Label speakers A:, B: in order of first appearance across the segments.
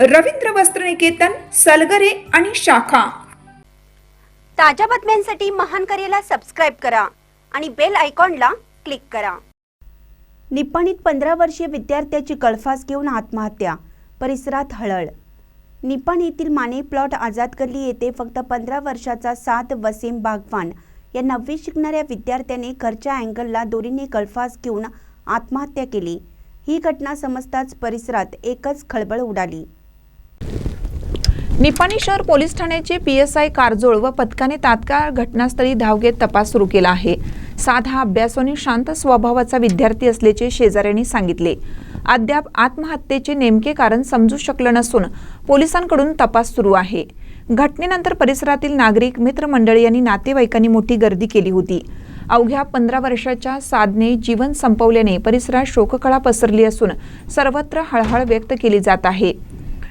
A: रवींद्र वस्त्रनिकेतन सलगरे आणि शाखा.
B: ताज्या बातम्यांसाठी महान करेला सबस्क्राईब करा आणि बेल आयकॉनला क्लिक करा. निपाणीत पंधरा वर्षीय विद्यार्थ्याची गळफास घेऊन आत्महत्या परिसरात हळहळ. निपाणी येथील माने प्लॉट आझाद गल्ली येथे फक्त पंधरा वर्षाचा सात वसीम बागवान या नववी शिकणाऱ्या विद्यार्थ्याने घरच्या अँगलला दोरीने गळफास घेऊन आत्महत्या केली. ही घटना समजताच परिसरात एकच खळबळ उडाली.
C: निपाणी शहर पोलीस ठाण्याचे पी एस आय कारजोळ व पथकाने तात्काळ घटनास्थळी धाव घेत तपास सुरू केला आहे. साधा अभ्यास आणि शांत स्वभावाचा विद्यार्थी असल्याचे शेजाऱ्यांनी सांगितले. अद्याप आत्महत्येचे नेमके कारण समजू शकलं नसून पोलिसांकडून तपास सुरू आहे. घटनेनंतर परिसरातील नागरिक मित्रमंडळी आणि नातेवाईकांनी मोठी गर्दी केली होती. अवघ्या पंधरा वर्षाच्या साधने जीवन संपवल्याने परिसरात शोककळा पसरली असून सर्वत्र हळहळ व्यक्त केली जात आहे.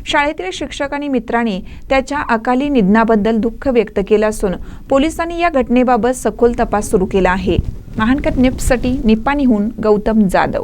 C: शाळेतील शिक्षक आणि मित्रांनी त्याच्या अकाली निधनाबद्दल दुःख व्यक्त केलं असून पोलिसांनी या घटनेबाबत सखोल तपास सुरू केला आहे. महानकट निप्ससाठी निपाणीहून गौतम जाधव.